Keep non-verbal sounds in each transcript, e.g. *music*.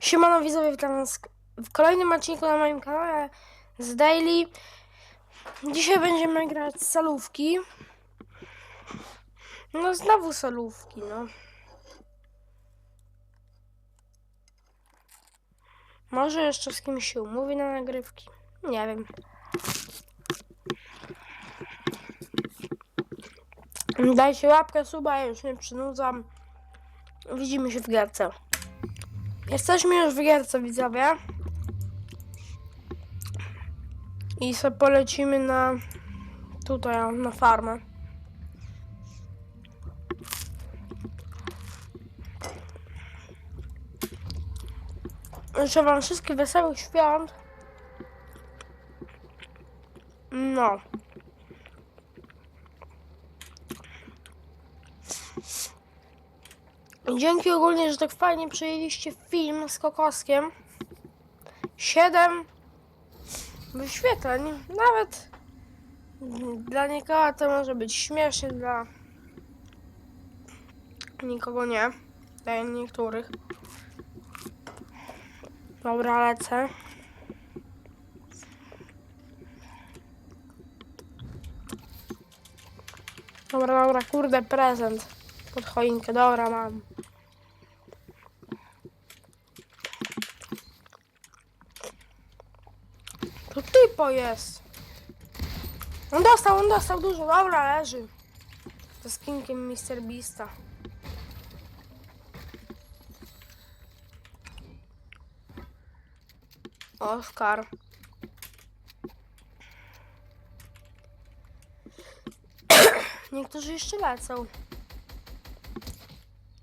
Siemano widzowie, witam was w kolejnym odcinku na moim kanale z Daily. Dzisiaj będziemy grać salówki. No znowu salówki, no. Może jeszcze z kimś się umówi na nagrywki. Nie wiem. Dajcie łapkę, suba, ja już nie przynudzam. Widzimy się w gierce. Jesteśmy już w gierce, widzowie. I sobie polecimy na tutaj, na farmę. Życzę wam wszystkich wesołych świąt. No. Dzięki ogólnie, że tak fajnie przyjęliście film z kokoskiem. 7 wyświetleń. Nawet dla nikogo to może być śmiesznie, dla nikogo nie. Dla niektórych. Dobra, lecę. Dobra, dobra, kurde, prezent. Pod choinkę, dobra, mam. Typo jest. On dostał, on dostał dużo. Dobra, leży. To skinkiem Mr. Beasta. Oscar. *coughs* Niektórzy jeszcze lecą.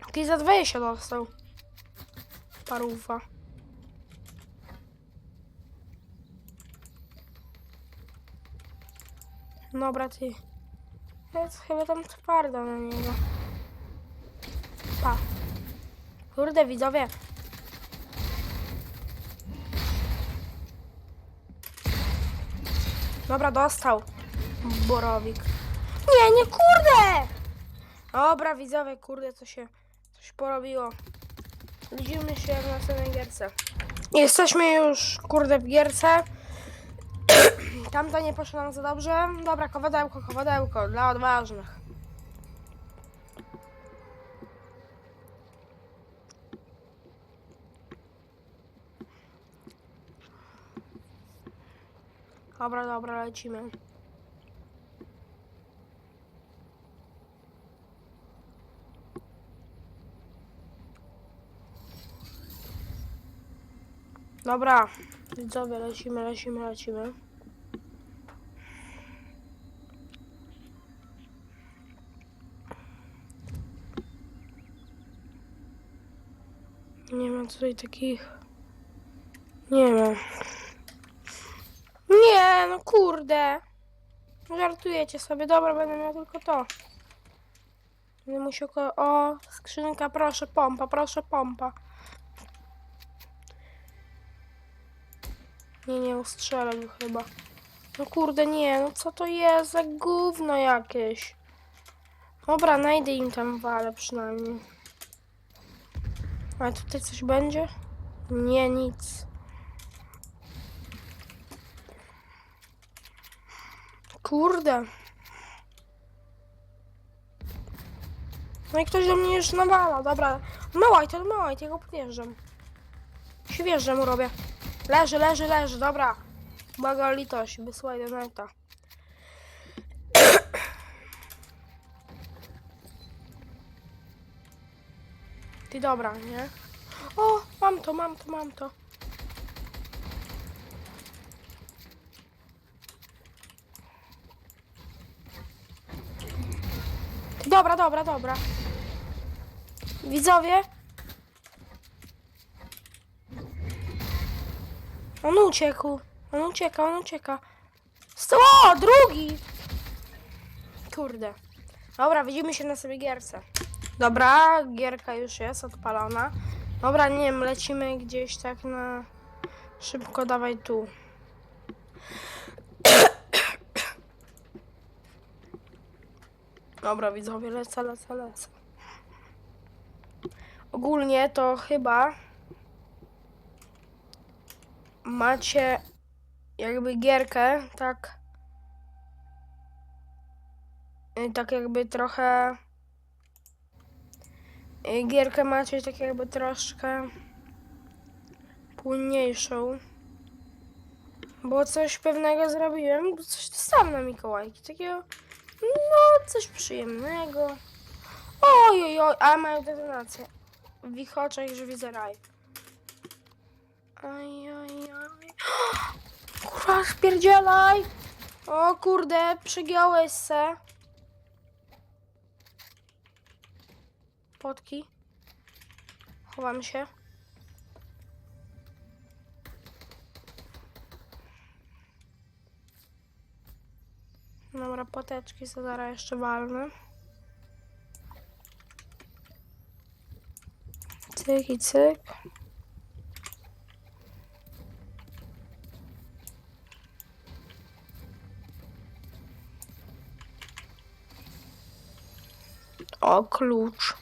Jakiś za 20 dostał. Paruwa. Dobra, ty. Jest chyba tam twardo na niego. Pa. Kurde, widzowie. Dobra, dostał. Borowik. Nie, nie, kurde! Dobra, widzowie, kurde, co się coś porobiło. Widzimy się w następnej gierce. Jesteśmy już, kurde, w gierce. Tamta nie poszła nam za dobrze. Dobra, kowadełko, kowadełko dla odważnych. Dobra, dobra, lecimy. Dobra, widzowie, lecimy, lecimy, lecimy. Tutaj takich. Nie ma. Nie, no kurde. Żartujecie sobie. Dobra, będę miał tylko to. Będę musiał. O, skrzynka, proszę, pompa, proszę, pompa. Nie, nie, ustrzelę chyba. No kurde, nie, no co to jest za gówno jakieś. Dobra, najdę im tam walę przynajmniej. A tutaj coś będzie? Nie, nic. Kurde. No i ktoś do mnie już nawala, dobra. Małaj, to małaj, ja go podjeżdżam. Wjeżdżę mu robię. Leży, leży, leży, dobra. Błaga o litość, wysłaj do neta. Ty dobra, nie? O, mam to, mam to, mam to. Dobra, dobra, dobra. Widzowie? On uciekł. On ucieka, on ucieka. O, drugi! Kurde. Dobra, widzimy się na sobie gierce. Dobra, gierka już jest odpalona. Dobra, nie wiem, lecimy gdzieś tak na... Szybko, dawaj tu. Dobra, widzowie, lecę, lecę, lecę. Ogólnie to chyba macie jakby gierkę, tak. Tak jakby trochę. Y, Gierkę macie tak jakby troszkę płynniejszą. Bo coś pewnego zrobiłem, bo coś dostałem na Mikołajki. Takiego, no, coś przyjemnego. Oj, oj, oj, a mają detonację. W ich oczach, że widzę raj. Oj, oj, oj. *gasps* Kurwa, spierdzielaj! O kurde, przygiąłeś se. Potki. Chowam się. Dobra, poteczki co zaraz jeszcze walnę. Cyk i cyk. O, klucz.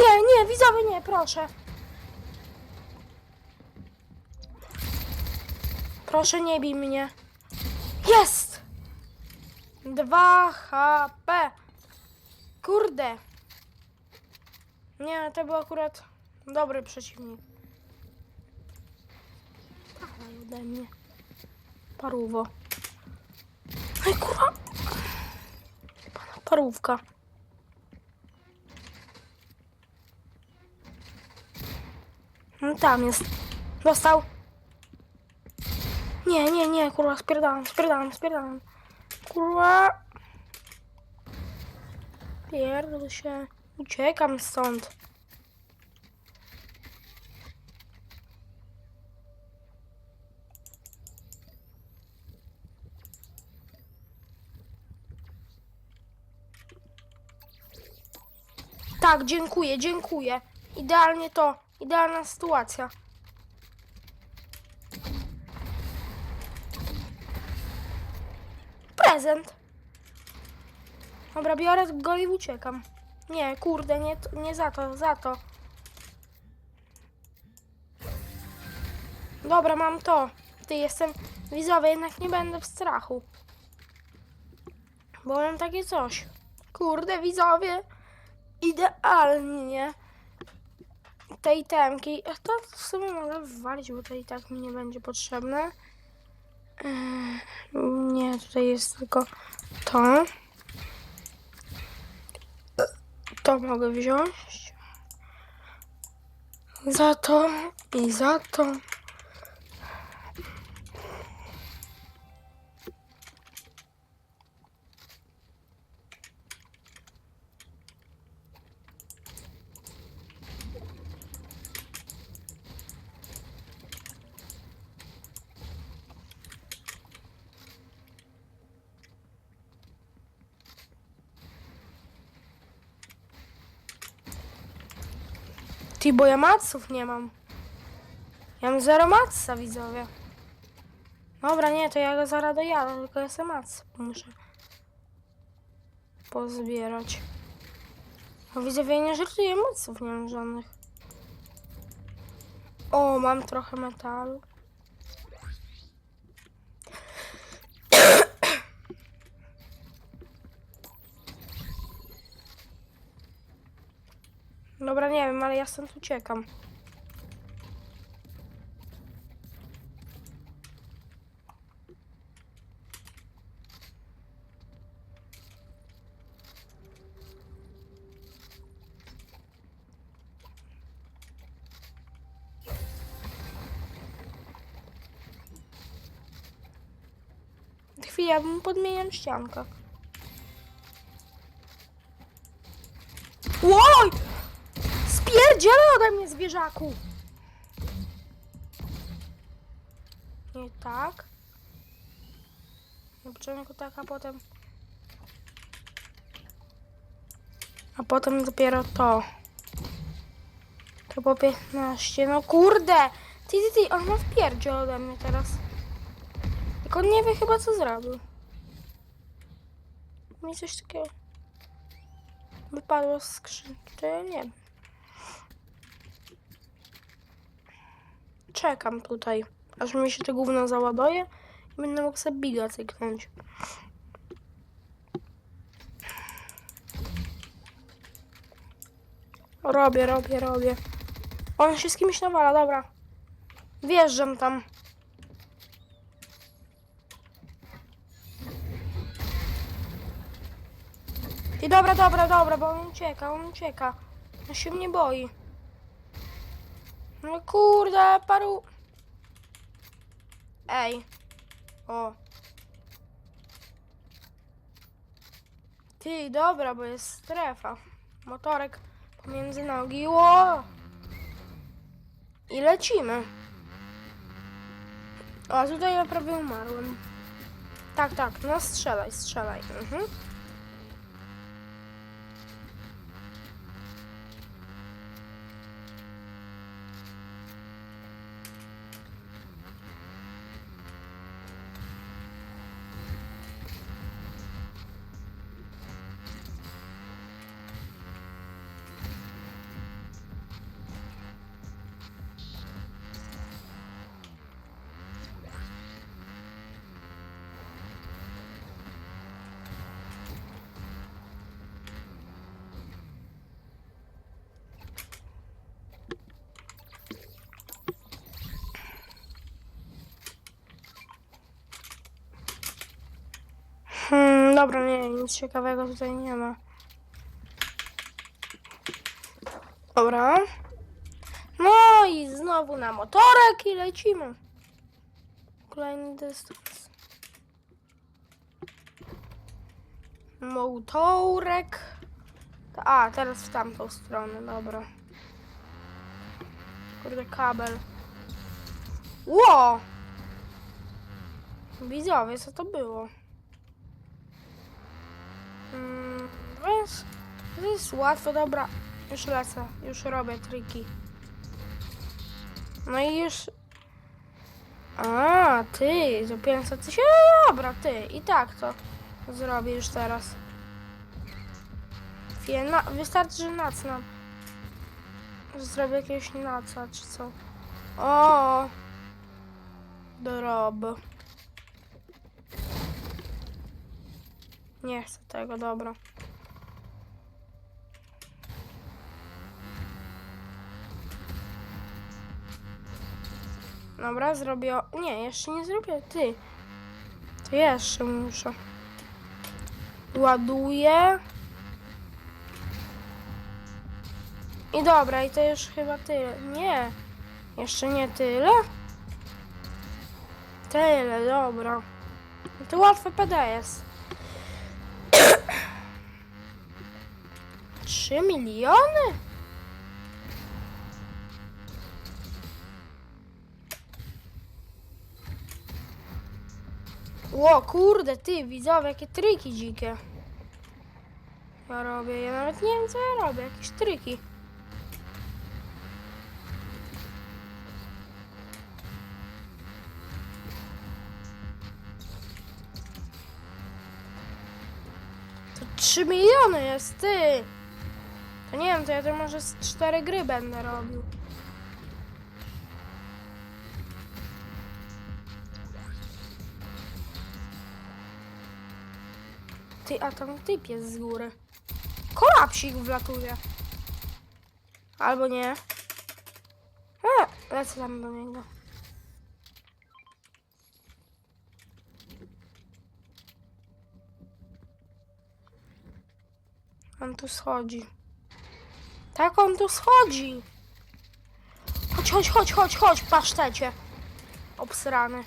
Nie, nie, widzowie, nie, proszę. Proszę, nie bij mnie. Jest! 2 HP. Kurde. Nie, to był akurat dobry przeciwnik. Dawaj ode mnie. Ej, kurwa. Parówka. No tam jest. Dostał. Nie, nie, nie, kurwa, spierdalam, spierdalam, spierdalam. Kurwa. Pierdol się. Uciekam stąd. Tak, dziękuję, dziękuję. Idealnie to, idealna sytuacja. Prezent. Dobra, biorę go i uciekam. Nie, kurde, nie, nie za to, za to. Dobra, mam to. Ty jestem widzowy, jednak nie będę w strachu. Bo mam takie coś. Kurde, widzowie. Idealnie. Tej temki. A to w sumie mogę wywalić, bo to i tak mi nie będzie potrzebne. Ech, Nie, tutaj jest tylko to. To mogę wziąć. Za to i za to. Ty, bo ja maców nie mam. Ja mam zero matca, widzowie. Dobra, nie, to ja go zaraz dojadę, tylko ja sobie mac muszę pozbierać. No widzowie, ja nie żartuję, maców nie mam żadnych. O, mam trochę metalu. Dobra, nie wiem, ale ja stąd uciekam. Chwilę, bym podmieniam ściankę. Łoj! Spierdzielę ode mnie zwierzaku! Nie tak. Na początku tak, a potem... A potem dopiero to. To po 15. No kurde! Ty, ty, ty, on ma wpierdziel ode mnie teraz. Tylko on nie wie chyba co zrobił. Mi coś takiego wypadło z skrzynki, to ja nie wiem. Czekam tutaj, aż mi się to gówno załaduje i będę mógł sobie biga cyknąć. Robię, robię, robię. On się z kimś nawala, dobra. Wjeżdżam tam. I dobra, dobra, dobra, bo on ucieka, on ucieka. On się mnie boi. No kurde, paru... Ej. O. Ty, dobra, bo jest strefa. Motorek pomiędzy nogi. Ło! I lecimy. O, tutaj ja prawie umarłem. Tak, tak, no strzelaj, strzelaj. Mhm. Dobra, nie, nic ciekawego tutaj nie ma. Dobra. No i znowu na motorek i lecimy. Kolejny dystans. Motorek. A, teraz w tamtą stronę, dobra. Kurde, kabel. Ło! Widzowie, co to było? Mm, Więc jest łatwo, dobra. Już lecę, już robię triki. No i już... A, ty, za 500 tysięcy, dobra, ty, i tak to zrobię już teraz. Na, wystarczy, że nacnam. Że zrobię jakiegoś naca, czy co. O, drob. Nie chcę tego, dobra. Dobra, zrobię. Nie, jeszcze nie zrobię. Ty. To jeszcze muszę. Ładuję. I dobra, i to już chyba tyle. Nie. Jeszcze nie tyle? Tyle, dobra. To łatwe PD. 3 miliony? Ło, kurde, ty, widzowie, jakie triki dzikie. Ja robię, ja nawet nie wiem, co ja robię, jakieś triki. To 3 miliony jest, ty! To nie wiem, to ja to może z 4 gry będę robił. Ty, a tam typ jest z góry. Kolapsik wlatuje. Albo nie. E, lecę tam do niego. On tu schodzi. Tak, on tu schodzi. Chodź, chodź, chodź, chodź, chodź, pasztecie. Obsrany.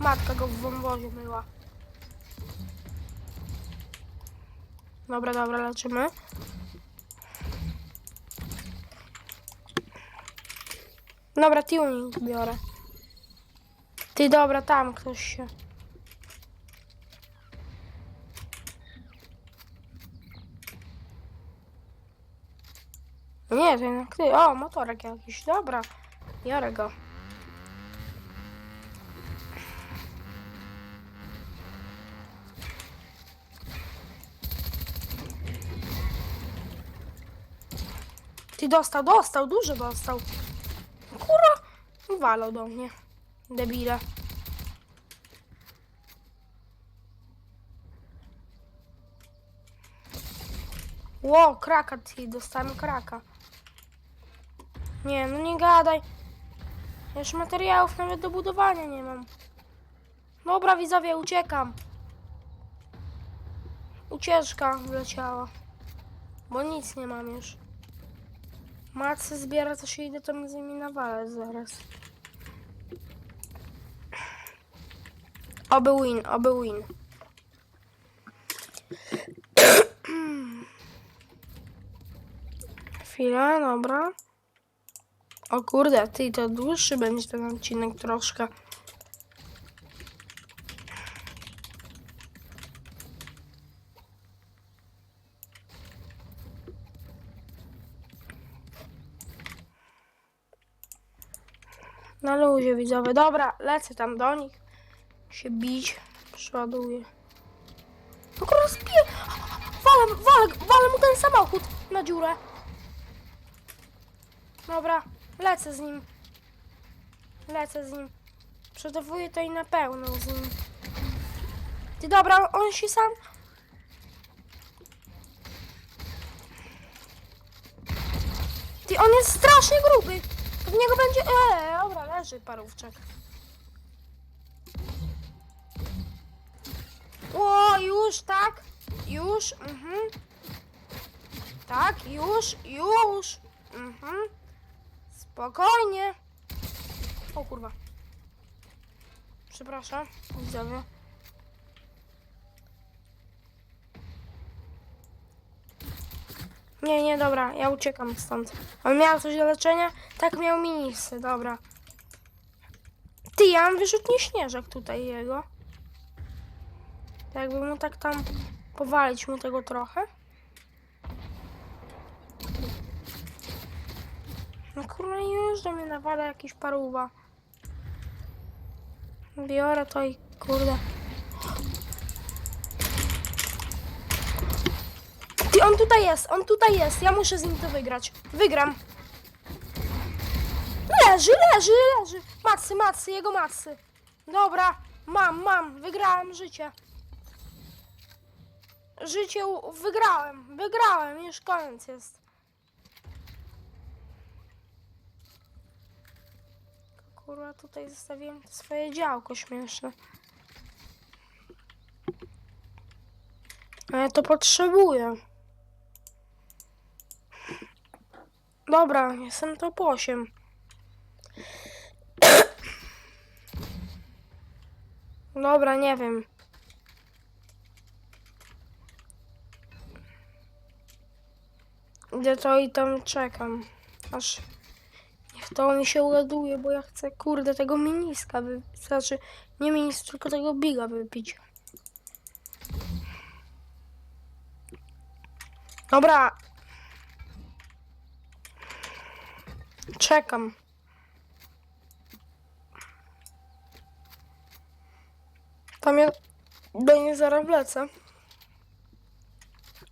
Matka go w wąwozie myła. Dobra, dobra, leczymy. Dobra, tuning biorę. Ty, dobra, tam ktoś się... Nie, to jednak ty. O, motorek jakiś, dobra. Biorę go. Ty dostał, dostał, dużo dostał. Kurwa, walał do mnie. Debile. Ło, kraka, ty, dostałem kraka. Nie, no nie gadaj. Ja już materiałów nawet do budowania nie mam. Dobra, widzowie, uciekam. Ucieczka wleciała. Bo nic nie mam już. Macy zbiera, to się idę tam z nimi nawalać zaraz. Oby win, oby win. *clears throat* Chwila, dobra. O kurde, ty, to dłuższy będzie ten odcinek troszkę. Na luzie widzowie. Dobra, lecę tam do nich. Się bić. Przeładuję. No kurwa, spiję. Walę, walę, walę mu ten samochód na dziurę. Dobra, lecę z nim. Lecę z nim. Przetowuję to i na pełno z nim. Ty dobra, on się sam... Ty, on jest strasznie gruby. W niego będzie... Eee, dobra, leży parówczak. O, już, tak? Już, mhm. Tak, już, już. Mhm. Spokojnie. O kurwa. Przepraszam, widzowie. Nie, nie, dobra, ja uciekam stąd. On miał coś do leczenia? Tak, miał minisy, dobra. Ty, ja mam wyrzutnie śnieżek tutaj jego. Jakby mu tak tam powalić mu tego trochę. No kurwa, już do mnie nawala jakiś paruwa. Biorę to i kurde. Ty, on tutaj jest, on tutaj jest. Ja muszę z nim to wygrać. Wygram. Leży, leży, leży. Macy, macy, jego macy. Dobra, mam, mam. Wygrałem życie. Życie wygrałem, wygrałem. Już koniec jest. Kurwa, tutaj zostawiłem swoje działko śmieszne. A ja to potrzebuję. Dobra, jestem top 8. Dobra, nie wiem. Idę to i tam czekam. Aż to mi się uładuje, bo ja chcę, kurde, tego miniska wy... Znaczy, nie minis, tylko tego biga wypić. Dobra. Czekam. Tam ja do niej zaraz wlecę.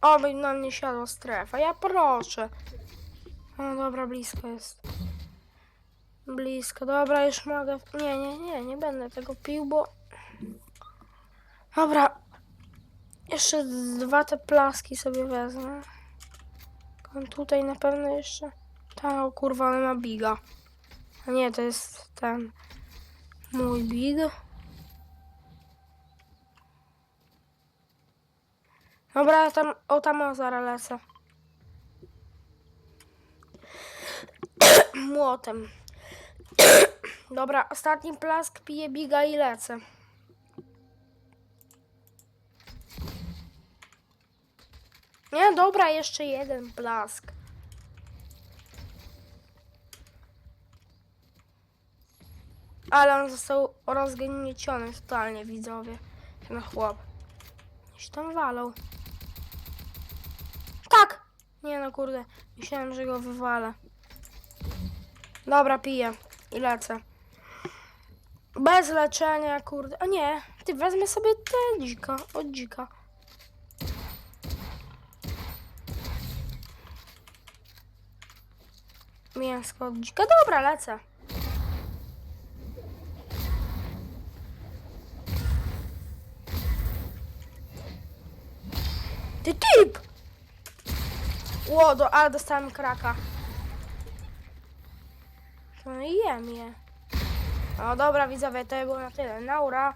Oby na mnie siadła strefa. Ja proszę. No dobra, blisko jest. Blisko, dobra, już mogę. Nie, nie, nie, nie będę tego pił, bo. Dobra. Jeszcze dwa te plaski sobie wezmę. On tutaj na pewno jeszcze. Ta o kurwa, ale ma biga. A nie, to jest ten. Mój big. Dobra, tam, o tam o, lecę. *coughs* Młotem. Dobra, ostatni plask pije biga i lecę. Nie, dobra, jeszcze jeden blask. Ale on został rozgnieciony totalnie, widzowie. Ten chłop. Gdzieś tam walał. Tak! Nie no kurde, myślałem, że go wywalę. Dobra, piję i lecę. Bez leczenia, kurde. A nie, ty wezmę sobie te dzika. Od dzika. Mięsko od dzika. Dobra, lecę. Ty typ! Łodo, ale dostałem kraka. No i jem je. No dobra widzowie, to było na tyle. Naura.